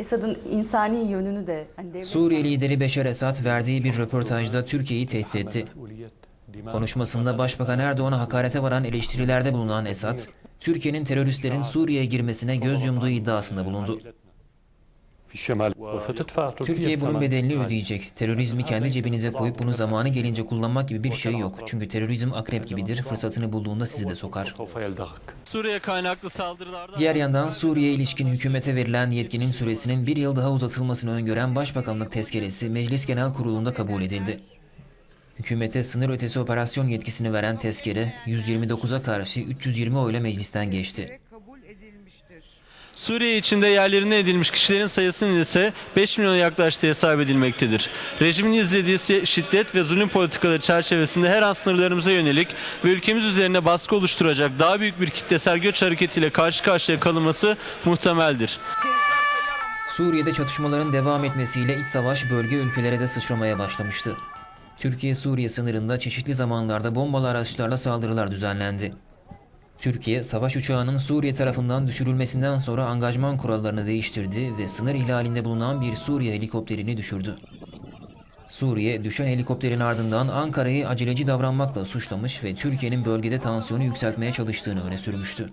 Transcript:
Esad'ın insani yönünü de hani Suriye lideri Beşar Esad verdiği bir röportajda Türkiye'yi tehdit etti. Konuşmasında Başbakan Erdoğan'a hakarete varan eleştirilerde bulunan Esad, Türkiye'nin teröristlerin Suriye'ye girmesine göz yumduğu iddiasında bulundu. Türkiye bunun bedelini ödeyecek. Terörizmi kendi cebinize koyup bunu zamanı gelince kullanmak gibi bir şey yok. Çünkü terörizm akrep gibidir. Fırsatını bulduğunda sizi de sokar. Suriye kaynaklı saldırılarda Diğer yandan Suriye ilişkin hükümete verilen yetkinin süresinin bir yıl daha uzatılmasını öngören Başbakanlık tezkeresi Meclis Genel Kurulu'nda kabul edildi. Hükümete sınır ötesi operasyon yetkisini veren tezkere 129'a karşı 320 oyla meclisten geçti. Suriye içinde yerlerine edilmiş kişilerin sayısının ise 5 milyona yaklaştığı hesap edilmektedir. Rejimin izlediği şiddet ve zulüm politikaları çerçevesinde her an sınırlarımıza yönelik ve ülkemiz üzerine baskı oluşturacak daha büyük bir kitlesel göç hareketiyle karşı karşıya kalınması muhtemeldir. Suriye'de çatışmaların devam etmesiyle iç savaş bölge ülkelere de sıçramaya başlamıştı. Türkiye-Suriye sınırında çeşitli zamanlarda bombalı araçlarla saldırılar düzenlendi. Türkiye, savaş uçağının Suriye tarafından düşürülmesinden sonra angajman kurallarını değiştirdi ve sınır ihlalinde bulunan bir Suriye helikopterini düşürdü. Suriye, düşen helikopterin ardından Ankara'yı aceleci davranmakla suçlamış ve Türkiye'nin bölgede tansiyonu yükseltmeye çalıştığını öne sürmüştü.